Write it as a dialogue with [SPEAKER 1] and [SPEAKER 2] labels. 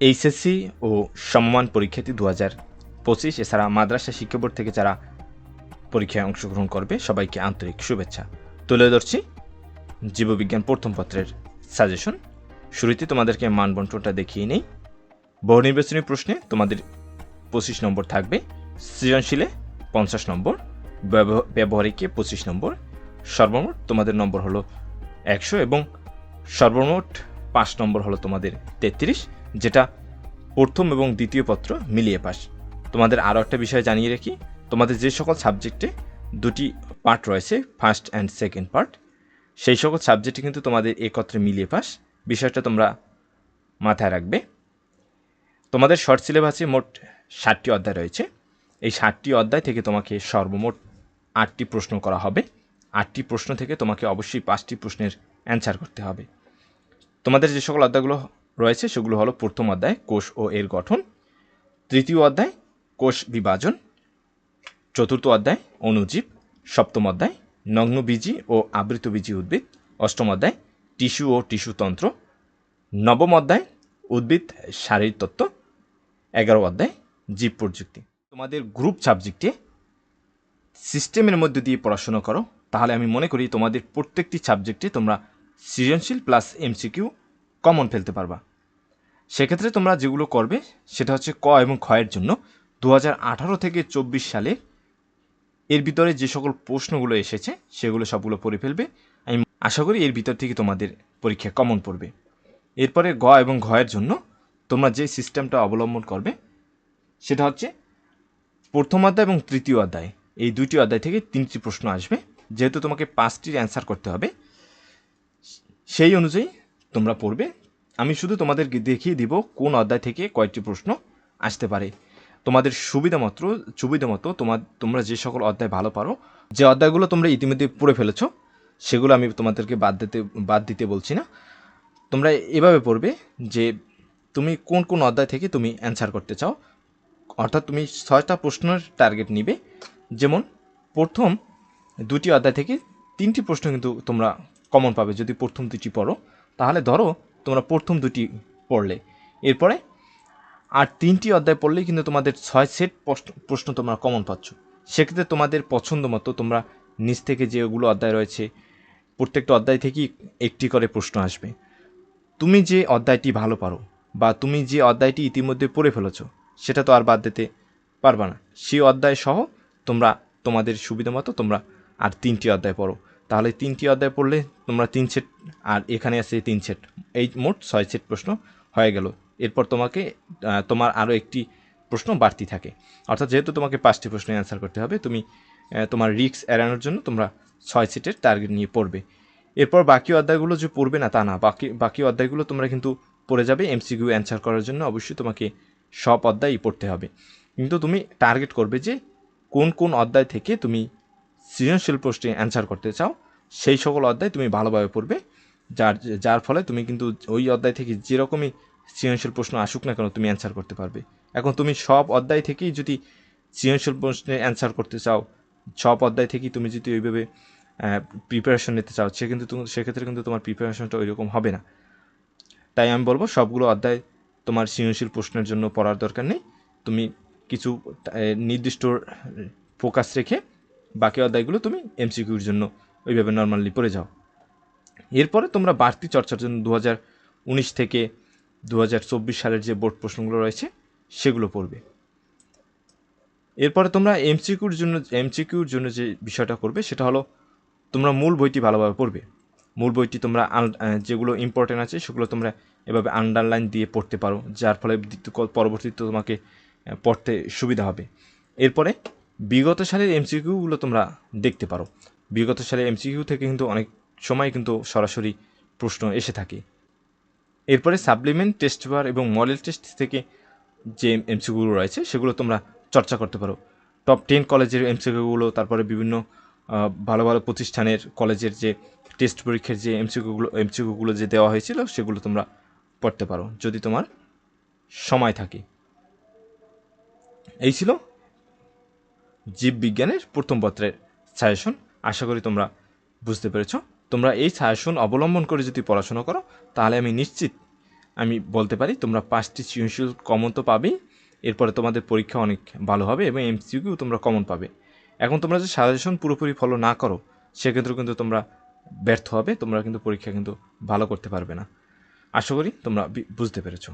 [SPEAKER 1] HSC ও সম্মান পরীক্ষার্থী দু হাজার পঁচিশ, এছাড়া মাদ্রাসা শিক্ষা বোর্ড থেকে যারা পরীক্ষায় অংশগ্রহণ করবে, সবাইকে আন্তরিক শুভেচ্ছা। তুলে ধরছি জীববিজ্ঞান প্রথম পত্রের সাজেশন শুরুতে তোমাদেরকে মানবন্টনটা দেখিয়ে নেই। বহু নির্বাচনী প্রশ্নে তোমাদের পঁচিশ নম্বর থাকবে, সৃজনশীলে পঞ্চাশ নম্বর, ব্যব- ব্যবহারিকে পঁচিশ নম্বর। সর্বমোট তোমাদের নম্বর হলো একশো এবং সর্বমোট পাঁচ নম্বর হলো তোমাদের তেত্রিশ, যেটা প্রথম এবং দ্বিতীয় পত্র মিলিয়ে পাস। তোমাদের আরও একটা বিষয় জানিয়ে রাখি, তোমাদের যে সকল সাবজেক্টে দুটি পার্ট রয়েছে, ফার্স্ট অ্যান্ড সেকেন্ড পার্ট, সেই সকল সাবজেক্টে কিন্তু তোমাদের একত্রে মিলিয়ে পাস। বিষয়টা তোমরা মাথায় রাখবে। তোমাদের শর্ট সিলেবাসে মোট ষাটটি অধ্যায় রয়েছে। এই ষাটটি অধ্যায় থেকে তোমাকে সর্বমোট আটটি প্রশ্ন করা হবে। আটটি প্রশ্ন থেকে তোমাকে অবশ্যই পাঁচটি প্রশ্নের অ্যান্সার করতে হবে। তোমাদের যে সকল অধ্যায়গুলো রয়েছে, সেগুলো হলো প্রথম অধ্যায়, কোষ ও এর গঠন, তৃতীয় অধ্যায়, কোষ বিভাজন, চতুর্থ অধ্যায় অণুজীব সপ্তম অধ্যায়, নগ্নবীজি ও আবৃতবীজি উদ্ভিদ, অষ্টম অধ্যায়, টিস্যু ও টিস্যুতন্ত্র নবম অধ্যায়, উদ্ভিদ শারীরতত্ত্ব এগারো অধ্যায়, জীব প্রযুক্তি। তোমাদের গ্রুপ সাবজেক্টে সিস্টেমের মধ্যে দিয়ে পড়াশোনা করো, তাহলে আমি মনে করি তোমাদের প্রত্যেকটি সাবজেক্টে তোমরা সৃজনশীল প্লাস এমসিকিউ কমন ফেলতে পারবা। সেক্ষেত্রে তোমরা যেগুলো করবে, সেটা হচ্ছে ক এবং ক্ষয়ের জন্য দু হাজার আঠারো থেকে চব্বিশ সালে এর ভিতরে যে সকল প্রশ্নগুলো এসেছে, সেগুলো সবগুলো পড়ে ফেলবে। আমি আশা করি এর ভিতর থেকে তোমাদের পরীক্ষা কমন পড়বে। এরপরে গ এবং ঘয়ের জন্য তোমরা যে সিস্টেমটা অবলম্বন করবে, সেটা হচ্ছে প্রথম অধ্যায় এবং তৃতীয় অধ্যায়। এই দুইটি অধ্যায় থেকে তিনটি প্রশ্ন আসবে। যেহেতু তোমাকে পাঁচটির অ্যান্সার করতে হবে সেই অনুযায়ী তোমরা পড়বে। আমি শুধু তোমাদেরকে দেখিয়ে দিব কোন অধ্যায় থেকে কয়েকটি প্রশ্ন আসতে পারে। তোমাদের সুবিধা মাত্র, সুবিধা মতো তোমার তোমরা যে সকল অধ্যায় ভালো পারো, যে অধ্যায়গুলো তোমরা ইতিমধ্যে পড়ে ফেলেছো, সেগুলো আমি তোমাদেরকে বাদ দিতে বাদ দিতে বলছি না। তোমরা এভাবে পড়বে যে তুমি কোন কোন অধ্যায় থেকে তুমি অ্যান্সার করতে চাও। অর্থাৎ তুমি ছয়টা প্রশ্নের টার্গেট নিবে। যেমন প্রথম দুটি অধ্যায় থেকে তিনটি প্রশ্ন কিন্তু তোমরা কমন পাবে, যদি প্রথম দুটি পড়ো। তাহলে ধরো, তোমরা প্রথম দুটি পড়লে। এরপরে, আর তিনটি অধ্যায় পড়লেই কিন্তু তোমাদের ছয় সেট প্রশ্ন- তোমরা কমন পাচ্ছ। সেক্ষেত্রে তোমাদের পছন্দ মতো তোমরা নিচ থেকে যেগুলো অধ্যায় রয়েছে, প্রত্যেকটা অধ্যায় থেকেই একটি করে প্রশ্ন আসবে। তুমি যে অধ্যায়টি ভালো পারো, বা তুমি যে অধ্যায়টি ইতিমধ্যে পড়ে ফেলেছো, সেটা তো আর বাদ দিতে পারবা না। সেই অধ্যায় সহ তোমরা, তোমাদের সুবিধা মতো তোমরা আর তিনটি অধ্যায় পড়ো। তাহলে তিনটি অধ্যায় পড়লে তোমরা তিন সেট, আর এখানে আছে তিন সেট। এই মোট ছয় সেট প্রশ্ন হয়ে গেল। এরপর তোমাকে তোমার আরও একটি প্রশ্ন বাড়তি থাকে। অর্থাৎ যেহেতু তোমাকে পাঁচটি প্রশ্নের অ্যান্সার করতে হবে, তুমি তোমার রিক্স এড়ানোর জন্য তোমরা ছয় সেটের টার্গেট নিয়ে পড়বে। এরপর বাকি অধ্যায়গুলো যে পড়বে না, তা না। বাকি বাকি অধ্যায়গুলো তোমরা কিন্তু পড়ে যাবে এমসিকিউ অ্যান্সার করার জন্য অবশ্যই তোমাকে সব অধ্যায়ই পড়তে হবে। কিন্তু তুমি টার্গেট করবে যে কোন কোন অধ্যায় থেকে তুমি সৃজনশীল প্রশ্নে অ্যান্সার করতে চাও, সেই সকল অধ্যায় তুমি ভালোভাবে পড়বে। যার যার ফলে তুমি কিন্তু ওই অধ্যায় থেকে যেরকমই সৃজনশীল প্রশ্ন আসুক না কেন তুমি অ্যান্সার করতে পারবে। এখন তুমি সব অধ্যায় থেকেই যদি সৃজনশীল প্রশ্নে অ্যান্সার করতে চাও, সব অধ্যায় থেকেই তুমি যদি ওইভাবে প্রিপারেশন নিতে চাও, সে কিন্তু সেক্ষেত্রে কিন্তু তোমার প্রিপারেশনটা ওইরকম হবে না। তাই আমি বলব, সবগুলো অধ্যায় তোমার সৃজনশীল প্রশ্নের জন্য পড়ার দরকার নেই। তুমি কিছু নির্দিষ্ট ফোকাস রেখে বাকি অধ্যায়গুলো তুমি এমসিকিউর জন্য ওইভাবে নর্মালি পড়ে যাও। এরপরে তোমরা বাড়তি চর্চার জন্য দু উনিশ থেকে দু হাজার চব্বিশ সালের যে বোর্ড প্রশ্নগুলো রয়েছে, সেগুলো পড়বে। এরপরে তোমরা এমসিকিউর জন্য এমসিকিউর জন্য যে বিষয়টা করবে, সেটা হলো তোমরা মূল বইটি ভালোভাবে পড়বে। মূল বইটি তোমরা যেগুলো ইম্পর্টেন্ট আছে, সেগুলো তোমরা এভাবে আন্ডারলাইন দিয়ে পড়তে পারো, যার ফলে পরবর্তীতে তোমাকে পড়তে সুবিধা হবে। এরপরে বিগত সালের এমসিকিউগুলো তোমরা দেখতে পারো। বিগত সালের এমসিকিউ থেকে কিন্তু অনেক সময় কিন্তু সরাসরি প্রশ্ন এসে থাকে। এরপরে সাপ্লিমেন্ট টেস্ট বার এবং মডেল টেস্ট থেকে যে এমসিকিউগুলো রয়েছে, সেগুলো তোমরা চর্চা করতে পারো। টপ টেন কলেজের এমসিকিউগুলো, তারপরে বিভিন্ন ভালো ভালো প্রতিষ্ঠানের কলেজের যে টেস্ট পরীক্ষার যে এমসিকিউগুলো এমসিকিউগুলো যে দেওয়া হয়েছিল, সেগুলো তোমরা পড়তে পারো, যদি তোমার সময় থাকে। এই ছিল জীববিজ্ঞানের প্রথম পত্রের সাজেশন আশা করি তোমরা বুঝতে পেরেছ। তোমরা এই সাজেশন অবলম্বন করে যদি পড়াশোনা করো, তাহলে আমি নিশ্চিত আমি বলতে পারি তোমরা পাঁচটি সৃজনশীল কমন তো পাবেই। এরপরে তোমাদের পরীক্ষা অনেক ভালো হবে এবং এমসিকিউ তোমরা কমন পাবে। এখন তোমরা যদি সাজেশন পুরোপুরি ফলো না করো সেক্ষেত্রে কিন্তু তোমরা ব্যর্থ হবে, তোমরা কিন্তু পরীক্ষা কিন্তু ভালো করতে পারবে না। আশা করি তোমরা বুঝতে পেরেছ।